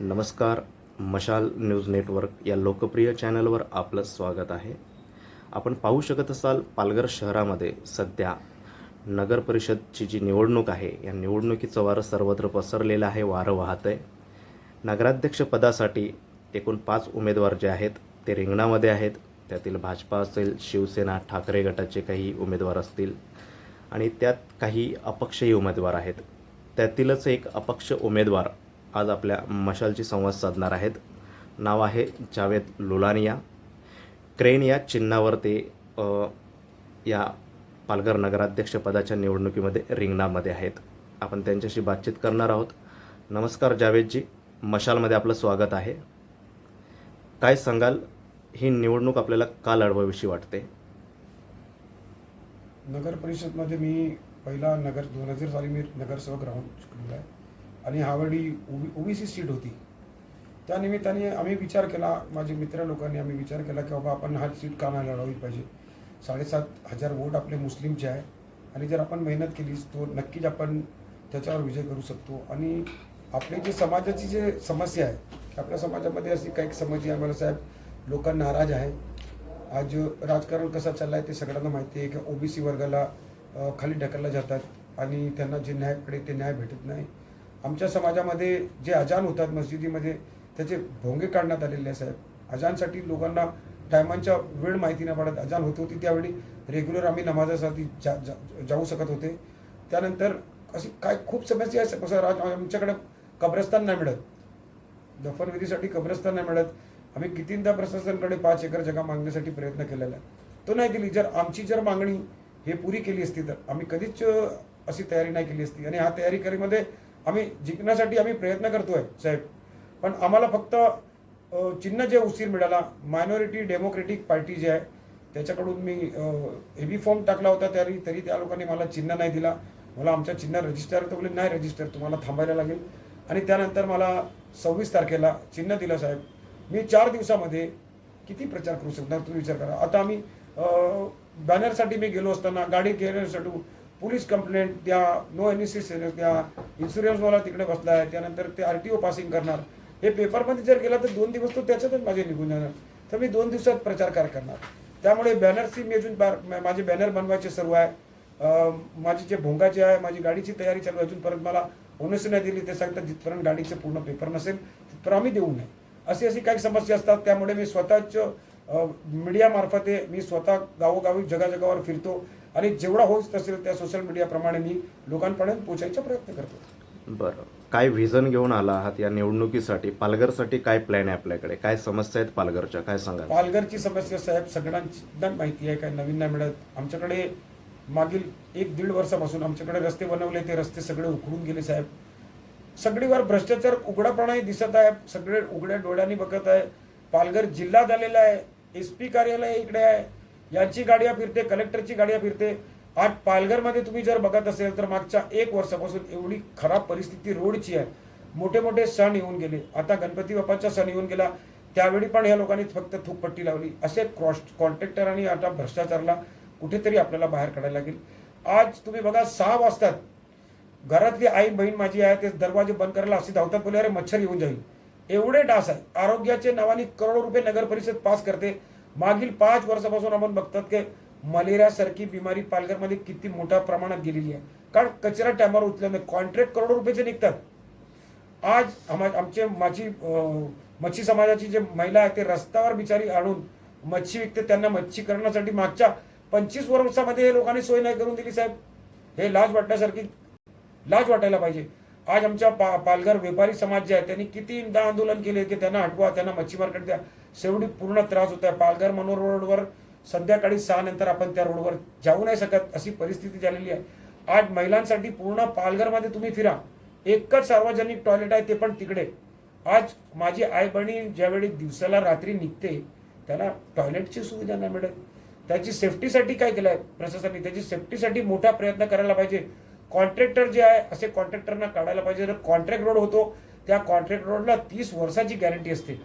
नमस्कार मशाल news network या लोकप्रिय चॅनलवर आपलं स्वागत आहे. आपण पाहू शकत असाल पालघर शहरामध्ये सध्या नगर परिषदची जी निवडणूक आहे या निवडणुकीचं वारं सर्वत्र पसरलेलं आहे वारं वाहत आहे नगराध्यक्षपदासाठी एकूण पाच उमेदवार जे आहेत ते रिंगणामध्ये आहेत. त्यातील भाजपा असेल शिवसेना ठाकरे गटाचे काही उमेदवार असतील आणि त्यात काही अपक्षही उमेदवार आहेत. त्यातीलच एक अपक्ष उमेदवार आज आपल्या मशालची संवाद साधणार आहेत. नाव आहे जावेद लुलानिया. क्रेन या चिन्हावर ते या पालघर नगराध्यक्षपदाच्या निवडणुकीमध्ये रिंगणामध्ये आहेत. आपण त्यांच्याशी बातचीत करणार आहोत. नमस्कार जावेदजी. मशालमध्ये आपलं स्वागत आहे. काय सांगाल? ही निवडणूक आपल्याला का लढवाविषयी वाटते? नगर परिषदमध्ये मी पहिला नगर दोन हजार साली मी नगरसेवक राहून शिकलेला आहे. आणि हावडी ओबी ओबीसी सीट होती. त्या निमित्ताने आम्ही विचार केला माझे मित्र लोकांनी आम्ही विचार केला की बाबा आपण हा सीट का नाही लढवली पाहिजे? साडेसात हजार वोट आपले मुस्लिमचे आहे आणि जर आपण मेहनत केलीच तो नक्कीच आपण त्याच्यावर विजय करू शकतो. आणि आपली जी समाजाची जे समस्या आहे की आपल्या समाजामध्ये अशी काही समस्या आहे मला साहेब लोक नाराज आहे. आज राजकारण कसं चाललं आहे ते सगळ्यांना माहिती आहे की ओबीसी वर्गाला खाली ढकललं जातात आणि त्यांना जे न्याय पडे ते न्याय भेटत नाही. आमच्या समाजामध्ये जे अजान होतात मस्जिदीमध्ये त्याचे भोंगे काढण्यात आलेले आहे साहेब. अजानसाठी लोकांना टायमांच्या वेळ माहिती नाही पडत. अजान होत होती त्यावेळी रेग्युलर आम्ही नमाजासाठी जा, जा, जाऊ शकत होते. त्यानंतर अशी काय खूप समस्या आहे कसं राज आमच्याकडे कब्रस्तान नाही मिळत. दफनविधीसाठी कब्रस्तान नाही मिळत. आम्ही कितींदा प्रशासनाकडे पाच एकर जगा मागण्यासाठी प्रयत्न केलेला आहे. तो नाही दिली. जर आमची जर मागणी हे पुरी केली असती तर आम्ही कधीच अशी तयारी नाही केली असती. आणि हा तयारी करीमध्ये आम्ही जिंकण्यासाठी आम्ही प्रयत्न करतोय साहेब. पण आम्हाला फक्त चिन्ह जे उशीर मिळाला मायनॉरिटी डेमोक्रेटिक पार्टी जे आहे त्याच्याकडून मी हेवी फॉर्म टाकला होता तरी तरी त्या लोकांनी मला चिन्ह नाही दिला. मला आमच्या चिन्ह रजिस्टर तर बोले नाही रजिस्टर तुम्हाला थांबायला लागेल. आणि त्यानंतर मला सव्वीस तारखेला चिन्ह दिलं साहेब. मी चार दिवसामध्ये किती प्रचार करू शकणार तुम्ही विचार करा. आता आम्ही बॅनरसाठी मी गेलो असताना गाडी घेण्यासाठी पोलीस कंप्लेंट द्या नो एन सी द्या इन्शुरन्सवाला तिकडे बसला आहे त्यानंतर ते आर टी ओ पासिंग करणार. हे पेपरमध्ये जर गेला तर दोन दिवस तो त्याच्यातच माझे निघून जाणार. तर मी दोन दिवसात प्रचार काय करणार. त्यामुळे बॅनरची मी अजून माझे बॅनर बनवायचे सर्व आहे. माझे माझी जे भोंगाचे आहे माझी गाडीची तयारी चालू आहे. अजून. परत मला ओनस नाही दिली ते सांगतात जिथपर्यंत गाडीचे पूर्ण पेपर नसेल तिथपर्यंत आम्ही देऊ नये. अशी अशी काही समस्या असतात त्यामुळे मी स्वतःच मीडियामार्फते मी स्वतः गावोगावी जगाजगावर फिरतो आणि जेवढा होत असेल त्या सोशल मीडियाप्रमाणे मी लोकांपर्यंत पोहोचायचा प्रयत्न करतो. बरं. काय व्हिजन घेऊन आला आहात या निवडणुकीसाठी? पालघरसाठी काय प्लॅन आहे आपल्याकडे? काय समस्या आहेत पालघरच्या? काय सांगाल? पालघरची समस्या साहेब सगळ्यांना माहिती आहे काय नवीन नाही मिळत. आमच्याकडे मागील एक दीड वर्षापासून आमच्याकडे रस्ते बनवले ते रस्ते सगळे उखडून गेले साहेब. सगळीवर भ्रष्टाचार उघडापणाही दिसत आहे सगळे उघड्या डोळ्यांनी बघत आहे. पालघर जिल्हा झालेला आहे. एस पी कार्यालय इकडे आहे. यांची गाड्या फिरते कलेक्टरची गाड्या फिरते. आज पालघरमध्ये तुम्ही जर बघत असेल तर मागच्या एक वर्षापासून एवढी खराब परिस्थिती रोडची आहे. मोठे मोठे सण येऊन गेले. आता गणपती बाप्पाचा सण येऊन गेला. त्यावेळी पण ह्या लोकांनी फक्त थूकपट्टी लावली. असे क्रॉस कॉन्ट्रॅक्टर आणि आता भ्रष्टाचाराला कुठेतरी आपल्याला बाहेर काढायला लागेल. आज तुम्ही बघा सहा वाजतात. घरातली आई बहीण माझी आहे ते दरवाजे बंद करायला असे धावतात बोले अरे मच्छर येऊन जाईल. एवढे डास आहे आरोग्याचे नावाने करोडो रुपये नगर परिषद पास करते. मागील पाच वर्षापासून आपण बघतात की मलेरियासारखी बिमारी पालघरमध्ये किती मोठ्या प्रमाणात गेलेली आहे. कारण कचरा टायमावर उचलल्याने कॉन्ट्रॅक्ट करोडो रुपयाचे निघतात. आज आमचे माझी मच्छी समाजाची जे महिला आहे ते रस्त्यावर बिचारी आणून मच्छी विकते. त्यांना मच्छी करण्यासाठी मागच्या पंचवीस वर्षामध्ये हे लोकांनी सोय नाही करून दिली साहेब. हे लाज वाटण्यासारखी लाज वाटायला पाहिजे. आज आमच्या पा पालघर व्यापारी समाज जे आहे त्यांनी कितीदा आंदोलन केले की त्यांना हटवा त्यांना मच्छी मार्केट द्या. शेवटी पूर्ण त्रास होत आहे पालघर मनोर रोडवर संध्याकाळी सहा नंतर आपण त्या रोडवर जाऊ नाही शकत अशी परिस्थिती झालेली आहे. आज महिलांसाठी पूर्ण पालघरमध्ये तुम्ही फिरा. एकच सार्वजनिक टॉयलेट आहे ते पण तिकडे. आज माझी आई बहिणी ज्यावेळी दिवसाला रात्री निघते त्याला टॉयलेटची सुविधा नाही मिळत. त्याची सेफ्टीसाठी काय केलं आहे प्रशासनाने? त्याची सेफ्टीसाठी मोठा प्रयत्न करायला पाहिजे. कॉन्ट्रॅक्टर जे आहे असे कॉन्ट्रॅक्टरना काढायला पाहिजे. जर कॉन्ट्रॅक्ट रोड होतो त्या कॉन्ट्रॅक्ट रोडला तीस वर्षाची गॅरंटी असते.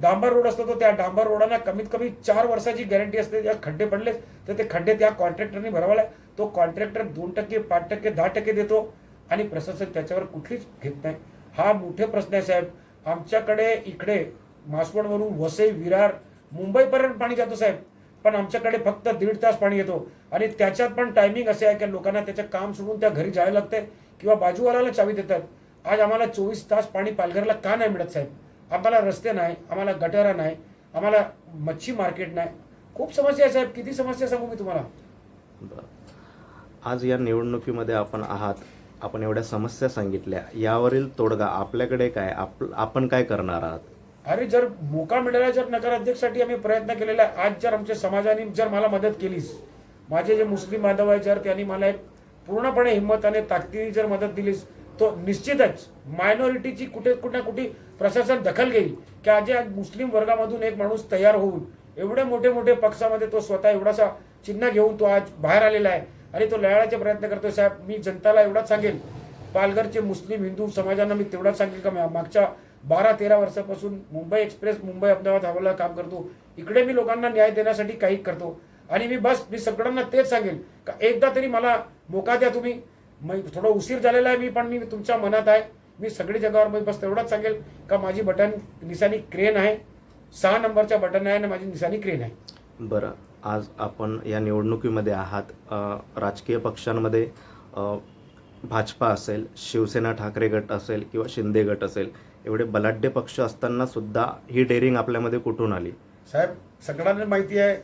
डांबर रोड असतो तो त्या डांबर रोडांना कमीत कमी चार वर्षाची गॅरंटी असते. जर खड्डे पडले तर ते खड्डे त्या कॉन्ट्रॅक्टरने भरवायला. तो कॉन्ट्रॅक्टर दोन टक्के पाच टक्के दहा टक्के देतो आणि प्रशासन त्याच्यावर कुठलीच घेत नाही. हा मोठे प्रश्न आहे साहेब. आमच्याकडे इकडे मासवडवरून वसई विरार मुंबईपर्यंत पाणी जातो साहेब. पण आमच्याकडे फक्त दीड तास पाणी येतो. आणि त्याच्यात पण टायमिंग असे आहे की लोकांना त्याचं काम सोडून त्या घरी जायला लागते किंवा बाजूवाल्याला चावी देतात. आज आम्हाला चोवीस तास पाणी पालघरला का नाही मिळत साहेब? आम्हाला रस्ते नाही आम्हाला गटारा नाही आम्हाला मच्छी मार्केट नाही. खूप समस्या आहे साहेब. किती समस्या सांगू मी तुम्हाला? बरं. आज या निवडणुकीमध्ये आपण आहात. आपण एवढ्या समस्या सांगितल्या. यावरील तोडगा आपल्याकडे काय? आप आपण काय करणार आहात? अरे जर मोका मिळाला जर नगराध्यक्षसाठी आम्ही प्रयत्न केलेला आहे आज जर आमच्या समाजाने जर मला मदत केलीच माझे जे मुस्लिम बांधव आहे जर त्यांनी मला एक पूर्णपणे हिंमत आणि ताकदीने जर मदत दिलीच तो निश्चितच मायनॉरिटीची कुठे कुठे ना कुठे प्रशासन दखल घेईल. की आज या मुस्लिम वर्गामधून एक माणूस तयार होऊन एवढे मोठे मोठे पक्षामध्ये तो स्वतः एवढासा चिन्ह घेऊन तो आज बाहेर आलेला आहे. आणि तो लढायचे प्रयत्न करतो साहेब मी जनताला एवढाच सांगेल पालघरचे मुस्लिम हिंदू समाजांना मी तेवढाच सांगेल का? मा- मागच्या बारा तेरा वर्षापासून मुंबई एक्सप्रेस मुंबई अहमदाबाद हवाला काम करतो. इकडे मी लोकांना न्याय देण्यासाठी काही करतो. आणि मी बस मी सगळ्यांना तेच सांगेल का एकदा तरी मला मोका द्या तुम्ही. मग थोडं उशीर झालेला आहे मी पण मी तुमच्या मनात आहे. मी सगळी जगावर मी बस तेवढंच सांगेल का माझी बटन निसानी क्रेन आहे. सहा नंबरच्या बटन आहे आणि माझी निसानी क्रेन आहे. बरं आज आपण या निवडणुकीमध्ये आहात. राजकीय पक्षांमध्ये भाजपा असेल शिवसेना ठाकरे गट असेल किंवा शिंदे गट असेल एवढे बलाढ्य पक्ष असताना सुद्धा ही डेअरिंग आपल्यामध्ये कुठून आली? साहेब सगळ्यांना माहिती आहे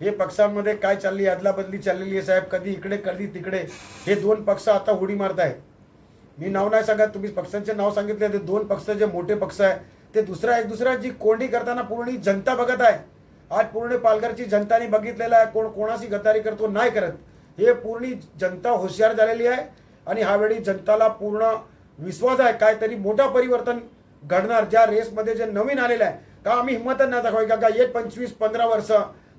हे पक्षांमध्ये काय चालली अदला बदली चाललेली आहे साहेब कधी इकडे कधी तिकडे. हे दोन पक्ष आता उडी मारत आहे मी नाव नाही सांगत तुम्ही पक्षांचे नाव सांगितले ते दोन पक्ष जे मोठे पक्ष आहे ते दुसरा एक दुसरा जी कोंडी करताना पूर्ण जनता बघत आहे. आज पूर्ण पालघरची जनताने बघितलेलं आहे कोण कोणाशी गद्दारी करतो नाही करत. हे पूर्ण जनता हुशार झालेली आहे आणि ह्यावेळी जनताला पूर्ण विश्वास आहे काहीतरी मोठा परिवर्तन घडणार. ज्या रेसमध्ये जे नवीन आलेलं आहे का आम्ही हिंमतच नाही दाखवाय का एक पंचवीस पंधरा वर्ष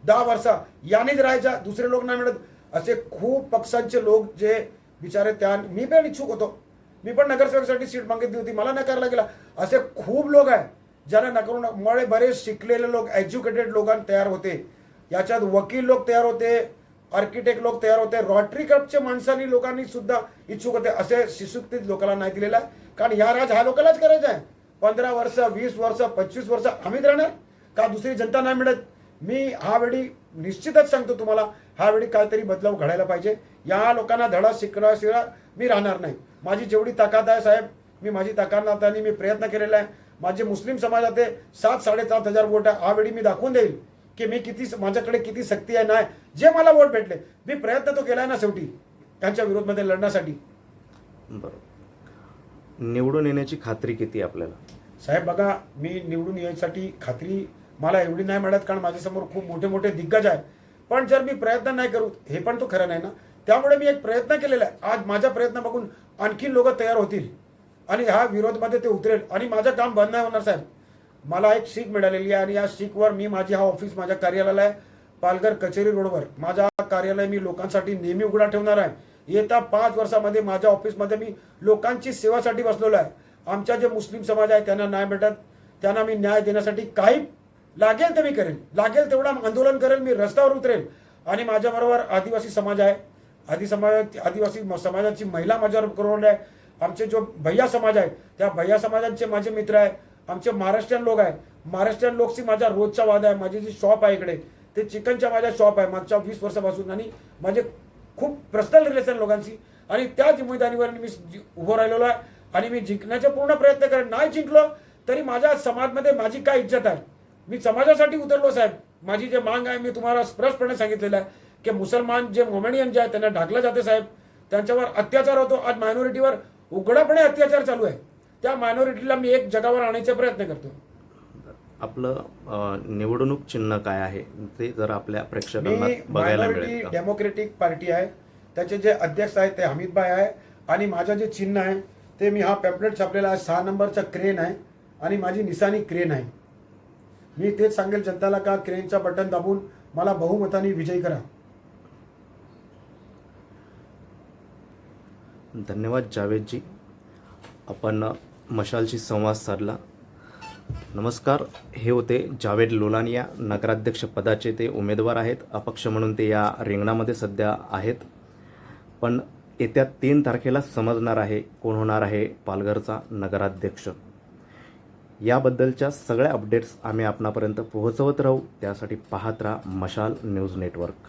दहा वर्ष यानेच राहायचा दुसरे लोक नाही मिळत. असे खूप पक्षांचे लोक जे बिचारे त्या मी पण इच्छुक होतो. मी पण नगरसेवकासाठी सीट मागितली होती मला नकारला गेला. असे खूप लोक आहे ज्यांना नकारून मुळे बरेच शिकलेले लोक एज्युकेटेड लोकांना तयार होते. याच्यात वकील लोक तयार होते आर्किटेक्ट लोक तयार होते. रॉटरी क्लबच्या माणसांनी लोकांनी सुद्धा इच्छुक होते. असे शिशुक्तीत लोकांना नाही दिलेला आहे. कारण या राज ह्या लोकांनाच करायचा आहे. पंधरा वर्ष वीस वर्ष पंचवीस वर्ष आम्हीच राहणार. का दुसरी जनता नाही मिळत? मी हा वेळी निश्चितच सांगतो तुम्हाला हा वेळी काहीतरी बदलाव घडायला पाहिजे. या लोकांना धडा शिकणार मी राहणार नाही. माझी जेवढी ताकद आहे साहेब मी माझी ताकद त्यांनी मी प्रयत्न केलेला आहे. माझे मुस्लिम समाजाचे सात साडेसात हजार वोट आहे. हा वेळी मी दाखवून देईल. की मी किती माझ्याकडे किती शक्ती आहे नाही जे मला वोट भेटले मी प्रयत्न तो केलाय ना शेवटी त्यांच्या विरोधमध्ये लढण्यासाठी. बरं निवडून येण्याची खात्री किती आपल्याला? साहेब बघा मी निवडून यायसाठी खात्री मला एवढी नाही मिळत कारण माझ्यासमोर खूप मोठे मोठे दिग्गज आहे पण जर मी प्रयत्न नाही करू हे पण तो खरं नाही ना? त्यामुळे मी एक प्रयत्न केलेला आहे. आज माझा प्रयत्न बघून आणखीन लोक तयार होतील. आणि ह्या विरोधमध्ये ते उतरेल. आणि माझं काम बंद नाही होणार साहेब. मला एक शीख मिळालेली आहे आणि या शीखवर मी माझी हा ऑफिस माझ्या कार्यालयाला आहे. पालघर कचेरी रोडवर माझा कार्यालय मी लोकांसाठी नेहमी उघडा ठेवणार आहे. येत्या पाच वर्षामध्ये माझ्या ऑफिसमध्ये मी लोकांची सेवासाठी बसलेलो आहे. आमच्या जे मुस्लिम समाज आहे त्यांना न्याय भेटत त्यांना मी न्याय देण्यासाठी काही लागेल ते मी करेन लागेल तेवढा आंदोलन करेल मी रस्त्यावर उतरेल. आणि माझ्याबरोबर आदिवासी समाज आहे. आदि समाज आदिवासी म- समाजाची महिला माझ्यावर करून आहे. आमचे जो भैया समाज आहे त्या भैया समाजांचे माझे मित्र आहे. आमचे महाराष्ट्रीयन लोक आहे महाराष्ट्रीयन लोकशी माझा रोजचा वाद आहे. माझी जी शॉप आहे इकडे ते चिकनच्या माझ्या शॉप आहे. मागच्या वीस वर्षापासून आणि माझे खूप पर्सनल रिलेशन लोकांशी. आणि त्या जिम्मेदारीवर मी जि- उभं राहिलेलो आहे आणि मी जिंकण्याचा पूर्ण प्रयत्न करेन. नाही जिंकलो तरी माझ्या समाजमध्ये माझी काय इज्जत आहे? मी समाजासाठी उतरलो साहेब. माझी जे मांग आहे मी तुम्हाला स्पष्टपणे सांगितलेलं आहे की मुसलमान जे मोमेडियन जे आहे त्यांना ढाकलं जाते साहेब. त्यांच्यावर अत्याचार होतो. आज मायनॉरिटीवर उघडपणे अत्याचार चालू आहे. त्या मायनॉरिटीला मी एक जगावर आणायचा प्रयत्न करतो. आपलं निवडणूक चिन्ह काय आहे ते जर आपल्या प्रेक्षकांना बघायला मिळेल? डेमोक्रेटिक पार्टी आहे. त्याचे जे अध्यक्ष आहेत ते हमीदभाई आहे. आणि माझं जे चिन्ह आहे ते मी हा पॅम्पलेट छापलेला आहे. सहा नंबरचा क्रेन आहे. आणि माझी निशाणी क्रेन आहे. मी तेच सांगेल जनताला का क्रेनचा बटन दाबून मला बहुमताने विजयी करा. धन्यवाद जावेदजी. आपण मशालशी संवाद साधला. नमस्कार हे होते जावेद लोलानिया नगराध्यक्ष पदाचे ते उमेदवार आहेत. अपक्ष म्हणून ते या रिंगणामध्ये सध्या आहेत. पण येत्या तीन तारखेला समजणार आहे कोण होणार आहे पालघरचा नगराध्यक्ष. याबद्दलच्या सगळ्या अपडेट्स आम्ही आपणापर्यंत पोहोचवत राहू. त्यासाठी पाहत राहा मशाल न्यूज नेटवर्क.